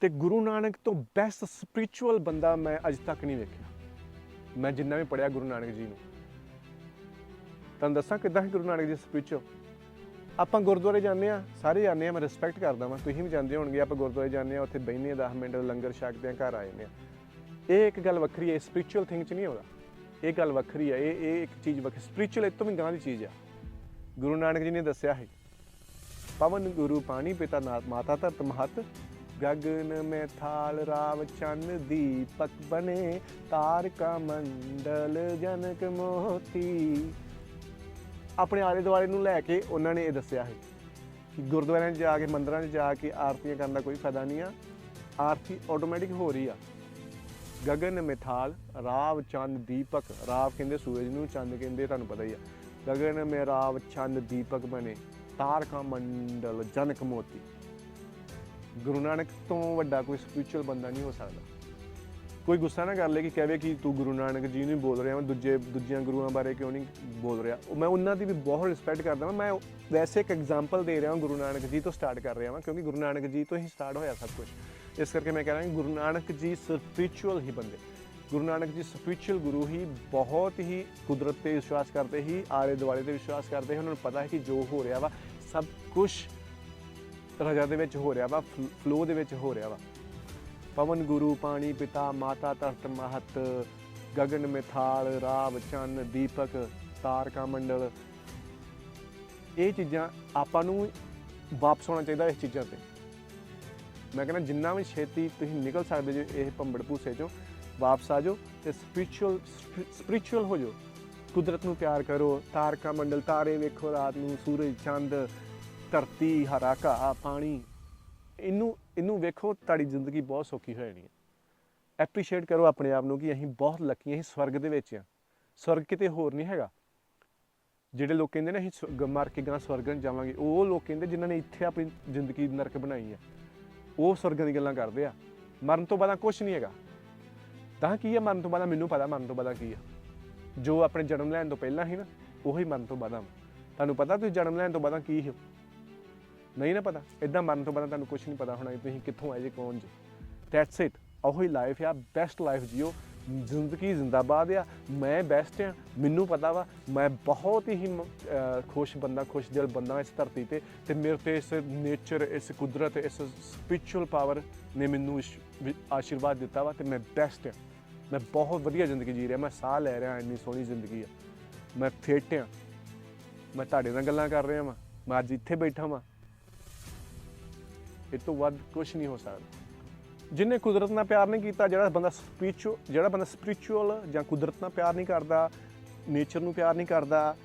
ਤੇ ਗੁਰੂ ਨਾਨਕ ਤੋਂ best spiritual ਬੰਦਾ ਮੈਂ ਅੱਜ ਤੱਕ ਨਹੀਂ ਵੇਖਿਆ। ਮੈਂ ਜਿੰਨਾ ਵੀ ਪੜਿਆ ਗੁਰੂ ਨਾਨਕ ਜੀ ਨੂੰ। ਤੁਹਾਨੂੰ ਦੱਸਾਂ ਕਿਦਾਂ ਹੈ ਗੁਰੂ ਨਾਨਕ ਜੀ ਸਪਿਰਚੁਅਲ ਆਪਾਂ ਗੁਰਦੁਆਰੇ ਜਾਂਦੇ ਆ ਸਾਰੇ ਜਾਂਦੇ ਆ ਮੈਂ ਰਿਸਪੈਕਟ ਕਰਦਾ ਵਾਂ। ਤੁਸੀਂ ਵੀ ਜਾਂਦੇ ਹੋਣਗੇ, ਆਪਾਂ ਗੁਰਦੁਆਰੇ ਜਾਂਦੇ ਆ ਉੱਥੇ ਬੈਠਨੇ 10 ਮਿੰਟ ਲੰਗਰ ਛਕਦੇ ਆ ਘਰ ਆ ਜਾਂਦੇ ਆ ਇਹ ਇੱਕ ਗੱਲ ਵੱਖਰੀ ਹੈ ਸਪਿਰਚੁਅਲ ਥਿੰਗ ਚ ਨਹੀਂ ਆਉਂਦਾ। ਇਹ ਗੱਲ ਵੱਖਰੀ ਹੈ, ਇਹ ਇਹ ਇੱਕ ਚੀਜ਼ ਵੱਖਰੀ ਸਪਿਰਚੁਅਲ ਇਹ ਤੋਂ ਵੀ ਗਾਂ ਦੀ ਚੀਜ਼ ਆ। ਗੁਰੂ ਨਾਨਕ ਜੀ ਨੇ ਦੱਸਿਆ ਹੈ, ਪਵਨ ਗੁਰੂ ਪਾਣੀ ਪਿਤਾ ਨਾਥ ਮਾਤਾ ਧਰਤ ਮਹਤ गगन में थाल राव चंद दीपक बने तार का मंडल ਜਨਕ ਮੋਤੀ। ਆਪਣੇ ਆਲੇ ਦੁਆਲੇ ਨੂੰ ਲੈ ਕੇ ਉਹਨਾਂ ਨੇ ਇਹ ਦੱਸਿਆ ਹੈ ਕਿ ਗੁਰਦੁਆਰਿਆਂ 'ਚ ਜਾ ਕੇ, ਮੰਦਰਾਂ 'ਚ ਜਾ ਕੇ ਆਰਤੀਆਂ ਕਰਨ ਦਾ ਕੋਈ ਫਾਇਦਾ ਨਹੀਂ ਆ। ਆਰਤੀ ਆਟੋਮੈਟਿਕ ਹੋ ਰਹੀ ਆ। ਗगन ਮਿਥਾਲ, ਰਾਵ ਚੰਦ ਦੀਪਕ, ਰਾਵ ਕਹਿੰਦੇ ਸੂਰਜ ਨੂੰ ਚੰਦ ਕਹਿੰਦੇ ਤੁਹਾਨੂੰ ਪਤਾ ਹੀ ਆ। ਗगन ਮੇ ਰਾਵ ਚੰਦ ਦੀਪਕ ਬਣੇ, ਤਾਰਕਾ ਮੰਡਲ ਜਨਕ ਮੋਤੀ। ਗੁਰੂ ਨਾਨਕ ਤੋਂ ਵੱਡਾ ਕੋਈ ਸਪਿਰਚੁਅਲ ਬੰਦਾ ਨਹੀਂ ਹੋ ਸਕਦਾ। ਕੋਈ ਗੁੱਸਾ ਨਾ ਕਰ ਲੇ ਕਿ ਕਹਵੇ ਕਿ ਤੂੰ ਗੁਰੂ ਨਾਨਕ ਜੀ ਨੂੰ ਬੋਲ ਰਿਹਾ, ਮੈਂ ਦੂਜੇ, ਦੂਜੀਆਂ ਗੁਰੂਆਂ ਬਾਰੇ ਕਿਉਂ ਨਹੀਂ ਬੋਲ ਰਿਹਾ। ਉਹ ਮੈਂ ਉਹਨਾਂ ਦੀ ਵੀ ਬਹੁਤ ਰਿਸਪੈਕਟ ਕਰਦਾ ਹਾਂ ਮੈਂ ਵੈਸੇ ਇੱਕ ਐਗਜ਼ਾਮਪਲ ਦੇ ਰਿਹਾ ਹਾਂ ਗੁਰੂ ਨਾਨਕ ਜੀ ਤੋਂ ਸਟਾਰਟ ਕਰ ਰਿਹਾ ਹਾਂ ਕਿਉਂਕਿ ਗੁਰੂ ਨਾਨਕ ਜੀ ਤੋਂ ਹੀ ਸਟਾਰਟ ਹੋਇਆ ਸਭ ਕੁਝ ਇਸ ਕਰਕੇ ਮੈਂ ਕਹਿ ਰਿਹਾ ਕਿ ਗੁਰੂ ਨਾਨਕ ਜੀ ਸਪਿਰਚੁਅਲ ਹੀ ਬੰਦੇ। ਗੁਰੂ ਨਾਨਕ ਜੀ ਸਪਿਰਚੁਅਲ ਗੁਰੂ ਹੀ ਬਹੁਤ ਹੀ ਕੁਦਰਤ ਤੇ ਵਿਸ਼ਵਾਸ ਕਰਦੇ ਹੀ ਆਲੇ ਦੁਆਲੇ ਤੇ ਵਿਸ਼ਵਾਸ ਕਰਦੇ ਹੀ ਉਹਨਾਂ ਨੂੰ ਪਤਾ ਹੈ ਕਿ ਜੋ ਹੋ ਰਿਹਾ ਵਾ, ਸਭ ਕੁਝ ਰਜਾ ਦੇ ਵਿੱਚ ਹੋ ਰਿਹਾ ਵਾ ਫਲੋ ਦੇ ਵਿੱਚ ਹੋ ਰਿਹਾ ਵਾ। ਪਵਨ ਗੁਰੂ, ਪਾਣੀ ਪਿਤਾ, ਮਾਤਾ ਧਰਤ ਮਹਤ, ਗਗਨ ਮਿਥਾਲ, ਰਾਵ ਚੰਨ, ਦੀਪਕ, ਤਾਰਕਾ ਮੰਡਲ। ਇਹ ਚੀਜ਼ਾਂ ਆਪਾਂ ਨੂੰ ਵਾਪਸ ਹੋਣਾ ਚਾਹੀਦਾ ਇਸ ਚੀਜ਼ਾਂ ਤੇ। ਮੈਂ ਕਹਿੰਦਾ ਜਿੰਨਾ ਵੀ ਛੇਤੀ ਤੁਸੀਂ ਨਿਕਲ ਸਕਦੇ ਜੇ ਇਹ ਭੰਬੜ ਭੂਸੇ ਚੋਂ, ਵਾਪਸ ਆ ਜਾਓ ਤੇ ਸਪਿਰਚੁਅਲ ਸਪਿਰਚੁਅਲ ਹੋ ਜਾਓ। ਕੁਦਰਤ ਨੂੰ ਪਿਆਰ ਕਰੋ, ਤਾਰਕਾ ਮੰਡਲ, ਤਾਰੇ ਵੇਖੋ ਰਾਤ ਨੂੰ, ਸੂਰਜ ਚੰਦ ਧਰਤੀ ਹਰਾ ਘਾਹ, ਪਾਣੀ, ਇਹਨੂੰ ਇਹਨੂੰ ਵੇਖੋ, ਤੁਹਾਡੀ ਜ਼ਿੰਦਗੀ ਬਹੁਤ ਸੌਖੀ ਹੋ ਜਾਣੀ ਹੈ। ਐਪਰੀਸ਼ੀਏਟ ਕਰੋ ਆਪਣੇ ਆਪ ਨੂੰ ਕਿ ਅਸੀਂ ਬਹੁਤ ਲੱਕੀ ਅਸੀਂ ਸਵਰਗ ਦੇ ਵਿੱਚ ਆ ਸਵਰਗ ਕਿਤੇ ਹੋਰ ਨਹੀਂ ਹੈਗਾ। ਜਿਹੜੇ ਲੋਕ ਕਹਿੰਦੇ ਨੇ, ਅਸੀਂ ਮਰ ਕੇ ਗਾਂ ਸਵਰਗਨ ਜਾਵਾਂਗੇ, ਉਹ ਲੋਕ ਕਹਿੰਦੇ ਜਿਨ੍ਹਾਂ ਨੇ ਇੱਥੇ ਆਪਣੀ ਜ਼ਿੰਦਗੀ ਨਰਕ ਬਣਾਈ ਆ ਉਹ ਸਵਰਗਾਂ ਦੀ ਗੱਲਾਂ ਕਰਦੇ ਆ। ਮਰਨ ਤੋਂ ਬਾਅਦ ਕੁਝ ਨਹੀਂ ਹੈਗਾ। ਤਾਂ ਕੀ ਹੈ ਮਰਨ ਤੋਂ ਬਾਅਦ? ਮੈਨੂੰ ਪਤਾ ਮਰਨ ਤੋਂ ਬਾਅਦ ਕੀ ਆ। ਜੋ ਆਪਣੇ ਜਨਮ ਲੈਣ ਤੋਂ ਪਹਿਲਾਂ ਸੀ ਨਾ, ਉਹੀ ਮਰਨ ਤੋਂ ਬਾਅਦ। ਤੁਹਾਨੂੰ ਪਤਾ ਤੁਸੀਂ ਜਨਮ ਲੈਣ ਤੋਂ ਬਾਅਦ ਕੀ ਹੋ ਨਹੀਂ ਨਾ ਪਤਾ ਇਦਾਂ ਮਰਨ ਤੋਂ ਬਾਅਦ ਤੁਹਾਨੂੰ ਕੁਝ ਨਹੀਂ ਪਤਾ ਹੋਣਾ ਕਿ ਤੁਸੀਂ ਕਿੱਥੋਂ ਆਏ ਜੇ, ਕੌਣ ਜੇ। ਦੈਟਸ ਇਟ ਉਹੀ ਲਾਈਫ ਆ ਬੈਸਟ ਲਾਈਫ ਜੀਓ। ਜ਼ਿੰਦਗੀ ਜ਼ਿੰਦਾਬਾਦ ਆ, ਮੈਂ ਬੈਸਟ ਆ, ਮੈਨੂੰ ਪਤਾ ਵਾ, ਮੈਂ ਬਹੁਤ ਹੀ ਖੁਸ਼ ਬੰਦਾ, ਖੁਸ਼ ਦਿਲ ਬੰਦਾ ਇਸ ਧਰਤੀ ਤੇ ਤੇ ਮੇਰੇ ਤੇ ਇਸ ਨੇਚਰ ਇਸ ਕੁਦਰਤ, ਇਸ ਸਪਿਰਚੁਅਲ ਪਾਵਰ ਨੇ ਮੈਨੂੰ ਆਸ਼ੀਰਵਾਦ ਦਿੱਤਾ ਵਾ, ਤੇ ਮੈਂ ਬੈਸਟ ਆ। ਮੈਂ ਬਹੁਤ ਵਧੀਆ ਜ਼ਿੰਦਗੀ ਜੀ ਰਿਹਾ, ਮੈਂ ਸਾਹ ਲੈ ਰਿਹਾ, ਇੰਨੀ ਸੋਹਣੀ ਜ਼ਿੰਦਗੀ ਆ। ਮੈਂ ਫਿੱਟ ਆ। ਮੈਂ ਤੁਹਾਡੇ ਨਾਲ ਗੱਲਾਂ ਕਰ ਰਿਹਾ ਵਾਂ। ਮੈਂ ਅੱਜ ਇੱਥੇ ਬੈਠਾ ਵਾਂ। ਇਹ ਤੋਂ ਵੱਧ ਕੁਝ ਨਹੀਂ ਹੋ ਸਕਦਾ। ਜਿਨੇ ਕੁਦਰਤ ਨਾਲ ਪਿਆਰ ਨਹੀਂ ਕੀਤਾ, ਜਿਹੜਾ ਬੰਦਾ ਸਪਿਰਚੁਅਲ ਜਿਹੜਾ ਬੰਦਾ ਸਪਿਰਚੁਅਲ ਜਾਂ ਕੁਦਰਤ ਨਾਲ ਪਿਆਰ ਨਹੀਂ ਕਰਦਾ ਨੇਚਰ ਨੂੰ ਪਿਆਰ ਨਹੀਂ ਕਰਦਾ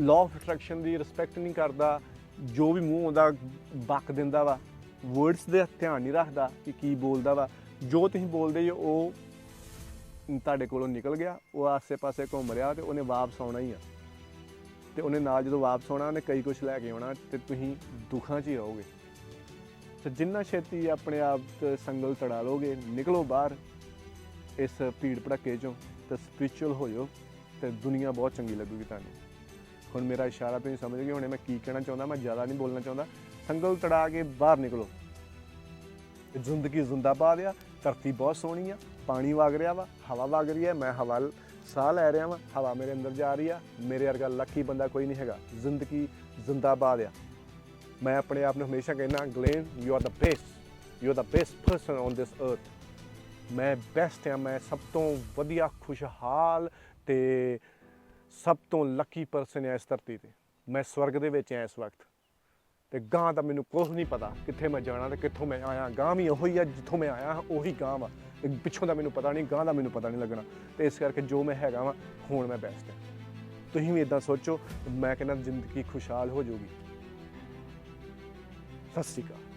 ਲਾਅ ਆਫ ਅਟਰੈਕਸ਼ਨ ਦੀ ਰਿਸਪੈਕਟ ਨਹੀਂ ਕਰਦਾ, ਜੋ ਵੀ ਮੂੰਹ ਆਉਂਦਾ, ਬੱਕ ਦਿੰਦਾ ਵਾ ਵਰਡਸ ਦੇ ਧਿਆਨ ਨਹੀਂ ਰੱਖਦਾ ਕਿ ਕੀ ਬੋਲਦਾ ਵਾ, ਜੋ ਤੁਸੀਂ ਬੋਲਦੇ ਹੋ ਉਹ ਤੁਹਾਡੇ ਕੋਲੋਂ ਨਿਕਲ ਗਿਆ, ਉਹ ਆਸੇ-ਪਾਸੇ ਘੁੰਮ ਰਿਹਾ ਤੇ ਉਹਨੇ ਵਾਪਸ ਆਉਣਾ ਹੀ ਆ। ਤੇ ਉਹਨੇ ਨਾਲ ਜਦੋਂ ਵਾਪਸ ਆਉਣਾ, ਉਹਨੇ ਕਈ ਕੁਝ ਲੈ ਕੇ ਆਉਣਾ ਤੇ ਤੁਸੀਂ ਦੁੱਖਾਂ 'ਚ ਹੀ ਰਹੋਗੇ। ਤੇ ਜਿੰਨਾ ਛੇਤੀ ਆਪਣੇ ਆਪ ਤੇ ਸੰਗਲ ਤੜਾ ਲੋਗੇ, ਨਿਕਲੋ ਬਾਹਰ, ਇਸ ਭੀੜ ਭੜੱਕੇ ਚੋਂ ਤੇ ਸਪਿਰਚੁਅਲ ਹੋ ਜਾਓ ਤੇ ਦੁਨੀਆ ਬਹੁਤ ਚੰਗੀ ਲੱਗੂਗੀ ਤੁਹਾਨੂੰ। ਹੁਣ ਮੇਰਾ ਇਸ਼ਾਰਾ ਤੁਸੀਂ ਸਮਝ ਗਏ ਹੁਣੇ, ਮੈਂ ਕੀ ਕਹਿਣਾ ਚਾਹੁੰਦਾ, ਮੈਂ ਜ਼ਿਆਦਾ ਨਹੀਂ ਬੋਲਣਾ ਚਾਹੁੰਦਾ। ਸੰਗਲ ਤੜਾ ਕੇ ਬਾਹਰ ਨਿਕਲੋ। ਤੇ ਜ਼ਿੰਦਗੀ ਜ਼ਿੰਦਾਬਾਦ ਆ ਧਰਤੀ ਬਹੁਤ ਸੋਹਣੀ ਆ, ਪਾਣੀ ਵਗ ਰਿਹਾ ਵਾ, ਹਵਾ ਵਗ ਰਹੀ ਹੈ, ਮੈਂ ਹਵਾ ਸਾਹ ਲੈ ਰਿਹਾ ਵਾਂ, ਹਵਾ ਮੇਰੇ ਅੰਦਰ ਜਾ ਰਹੀ ਆ, ਮੇਰੇ ਵਰਗਾ ਲੱਕੀ ਬੰਦਾ ਕੋਈ ਨਹੀਂ ਹੈਗਾ। ਜ਼ਿੰਦਗੀ ਜ਼ਿੰਦਾਬਾਦ ਆ ਮੈਂ ਆਪਣੇ ਆਪ ਨੂੰ ਹਮੇਸ਼ਾ ਕਹਿੰਦਾ Glen you are the best you are the best person on this earth ਮੈਂ ਬੈਸਟ ਹਾਂ ਮੈਂ ਸਭ ਤੋਂ ਵਧੀਆ ਖੁਸ਼ਹਾਲ ਤੇ ਸਭ ਤੋਂ ਲੱਕੀ ਪਰਸਨ ਹਾਂ ਇਸ ਧਰਤੀ ਤੇ। ਮੈਂ ਸਵਰਗ ਦੇ ਵਿੱਚ ਹਾਂ ਇਸ ਵਕਤ। ਤੇ ਗਾਂ ਦਾ ਮੈਨੂੰ ਕੁਝ ਨਹੀਂ ਪਤਾ ਕਿੱਥੇ ਮੈਂ ਜਾਣਾ ਤੇ ਕਿੱਥੋਂ ਮੈਂ ਆਇਆ। ਗਾਂ ਵੀ ਉਹੀ ਆ ਜਿੱਥੋਂ ਮੈਂ ਆਇਆ ਹਾਂ, ਉਹੀ ਗਾਂ ਵਾ। ਤੇ ਪਿੱਛੋਂ ਦਾ ਮੈਨੂੰ ਪਤਾ ਨਹੀਂ ਗਾਂ ਦਾ ਮੈਨੂੰ ਪਤਾ ਨਹੀਂ ਲੱਗਣਾ। ਤੇ ਇਸ ਕਰਕੇ ਜੋ ਮੈਂ ਹੈਗਾ ਵਾਂ ਹੁਣ ਮੈਂ ਬੈਸਟ ਹਾਂ। ਤੁਸੀਂ ਵੀ ਇਦਾਂ ਸੋਚੋ ਮੈਂ ਕਹਿੰਦਾ ਜ਼ਿੰਦਗੀ ਖੁਸ਼ਹਾਲ ਹੋ ਜਾਊਗੀ। ਸਤਿ ਸ਼੍ਰੀ ਅਕਾਲ